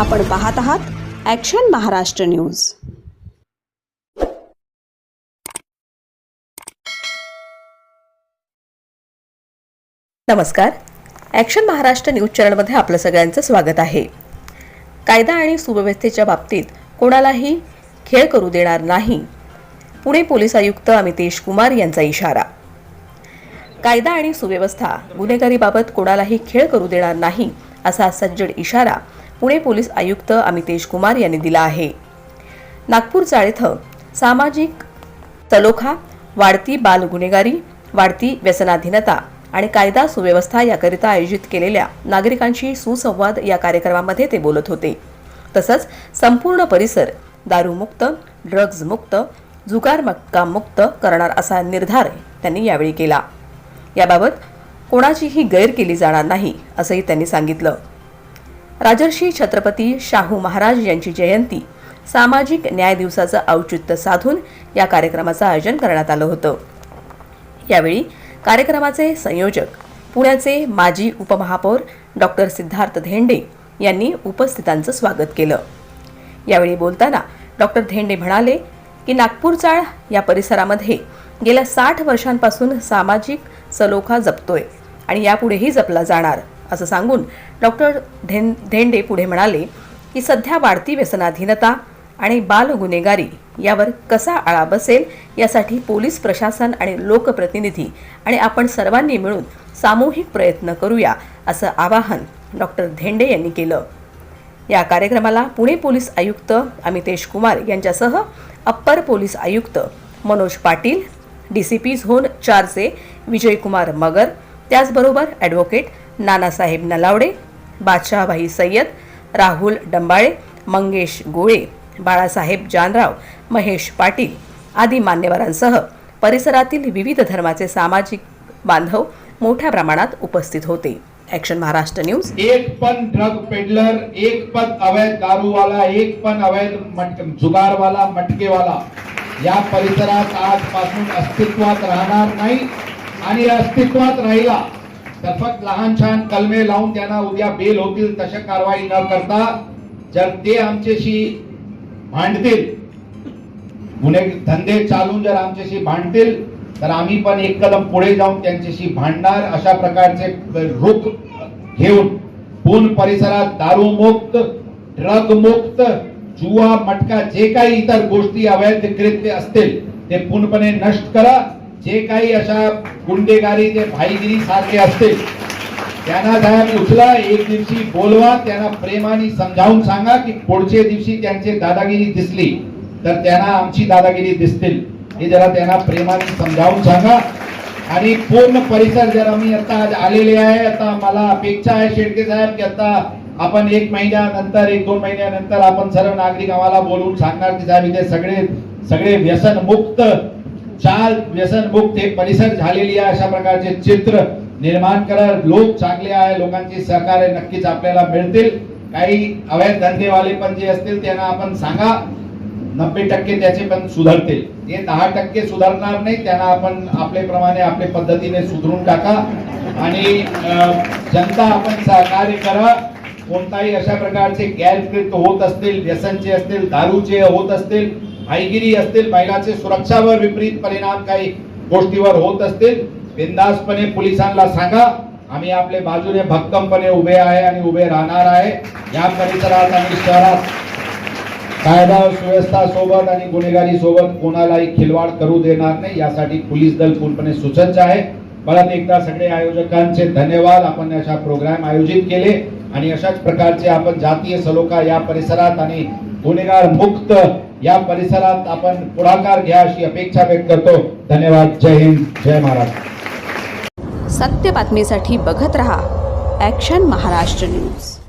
आपण पाहत आहात ॲक्शन महाराष्ट्र न्यूज नमस्कार. ॲक्शन महाराष्ट्र न्यूज चॅनलमध्ये आपलं सगळ्यांचं स्वागत आहे. कायदा आणि सुव्यवस्थेच्या बाबतीत कोणालाही खेळ करू देणार नाही. पुणे पोलीस आयुक्त अमितेश कुमार यांचा इशारा. कायदा आणि सुव्यवस्था गुन्हेगारीबाबत कोणालाही खेळ करू देणार नाही असा सज्जड इशारा पुणे पोलीस आयुक्त अमितेश कुमार यांनी दिला आहे. नागपूर चाळ इथं सामाजिक तलोखा वाढती बाल गुन्हेगारी वाढती व्यसनाधीनता आणि कायदा सुव्यवस्था याकरिता आयोजित केलेल्या नागरिकांशी सुसंवाद या कार्यक्रमामध्ये ते बोलत होते. तसंच संपूर्ण परिसर दारूमुक्त ड्रग्जमुक्त जुगार मुक्त करणार असा निर्धार त्यांनी यावेळी केला. याबाबत कोणाचीही गैर केली जाणार नाही असंही त्यांनी सांगितलं. राजर्षी छत्रपती शाहू महाराज यांची जयंती सामाजिक न्याय दिवसाचं औचित्य साधून या कार्यक्रमाचं आयोजन करण्यात आलं होतं. यावेळी कार्यक्रमाचे संयोजक पुण्याचे माजी उपमहापौर डॉक्टर सिद्धार्थ धेंडे यांनी उपस्थितांचं स्वागत केलं. यावेळी बोलताना डॉक्टर धेंडे म्हणाले की नागपूरचाळ या परिसरामध्ये गेल्या साठ वर्षांपासून सामाजिक सलोखा जपतोय आणि यापुढेही जपला जाणार. असं सांगून डॉक्टर धें धेंडे पुढे म्हणाले की सध्या वाढती व्यसनाधीनता आणि बाल गुन्हेगारी यावर कसा आळा बसेल यासाठी पोलीस प्रशासन आणि लोकप्रतिनिधी आणि आपण सर्वांनी मिळून सामूहिक प्रयत्न करूया असं आवाहन डॉक्टर धेंडे यांनी केलं. या कार्यक्रमाला पुणे पोलीस आयुक्त अमितेश कुमार यांच्यासह अप्पर पोलीस आयुक्त Manoj Patil D C P zone चारचे Vijaykumar Magar त्याचबरोबर ॲडव्होकेट नानासाहेब नलावडे बादशहाभाई सय्यद राहुल डंबाळे मंगेश गोळे बाळासाहेब जानराव महेश पाटील आदी मान्यवरांसह परिसरातील विविध धर्माचे सामाजिक बांधव मोठ्या प्रमाणात उपस्थित होते. ॲक्शन महाराष्ट्र न्यूज एक पण ड्रग पेडलर एक पण अवैध दारूवाला एक पण अवैध मट जुगारवाला मटकेवाला या परिसरात आजपासून अस्तित्वात राहणार नाही आणि अस्तित्वात राहिला तर फक्त लहान छान कलमे लावून त्यांना उद्या बेल होतील तशा कारवाई न करता जर ते आमच्याशी भांडतील गुन्हे धंदे चालून जर आमच्याशी भांडतील तर आम्ही पण एक कदम पुढे जाऊन त्यांच्याशी भांडणार अशा प्रकारचे रुख घेऊन पूर्ण परिसरात दारू मुक्त ड्रग मुक्त जुवा मटका जे काही इतर गोष्टी अवैध कृत्य असतील ते पूर्णपणे नष्ट करा. जे काही अशा गुंडेगारी ते भाईगिरी सारखे असते त्यांना साहेब उचला एक दिवशी बोलवा त्यांना प्रेमाने समजावून सांगा की पुढच्या दिवशी त्यांची दादागिरी दिसली तर त्यांना आमची दादागिरी दिसतील. हे जरा त्यांना प्रेमाने समजावून सांगा. आणि पूर्ण परिसर जर मी आता आज आलेले आहे आता मला अपेक्षा आहे शेडके साहेब की आता आपण एक महिन्यानंतर एक दोन महिन्यानंतर आपण सर्व नागरिक आम्हाला बोलवून सांगणार की साहेब इथे सगळे सगळे व्यसन मुक्त चाल व्यसन मुक्त हे परिसर झालेली आहे. अशा प्रकारचे चित्र निर्माण करा. लोक चांगले आहे. लोकांची सहकार्य नक्कीच आपल्याला मिळतील. काही अवैध धंदेवाले पण जे असतील त्यांना आपण सांगा. नब्बे टक्के त्याचे पण सुधारतील. ते दहा टक्के सुधारणार नाही. त्यांना आपण आपल्याप्रमाणे आपल्या पद्धतीने सुधरून टाका. आणि जनता आपण सहकार्य करा. कोणताही अशा प्रकारचे गैरकृत्य होत असतील व्यसनचे असतील दारूचे होत असतील भाईगिरी असतील महिलाचे सुरक्षावर विपरीत परिणाम काही गोष्टीवर होत असतील बिंदासपणे पोलिसांना सांगा. आम्ही आपले बाजूने भक्कमपणे उभे आहे आणि उभे राहणार आहे. या परिसरात आणि शहरात कायदा सुव्यवस्था सोबत आणि गुन्हेगारी सोबत कोणालाही खिलवाड करू देणार नाही. यासाठी पोलीस दल पूर्णपणे सुसज्ज आहे. परत एकदा सगळे आयोजकांचे धन्यवाद. आपण अशा प्रोग्राम आयोजित केले आणि अशाच प्रकारचे आपण जातीय सलोखा या परिसरात आणि गुन्हेगार मुक्त या परिसरात आपण पुढाकार घ्या अशी अपेक्षा व्यक्त करतो. धन्यवाद. जय हिंद. जय महाराष्ट्र. सत्य बातमीसाठी बघत रहा ॲक्शन महाराष्ट्र न्यूज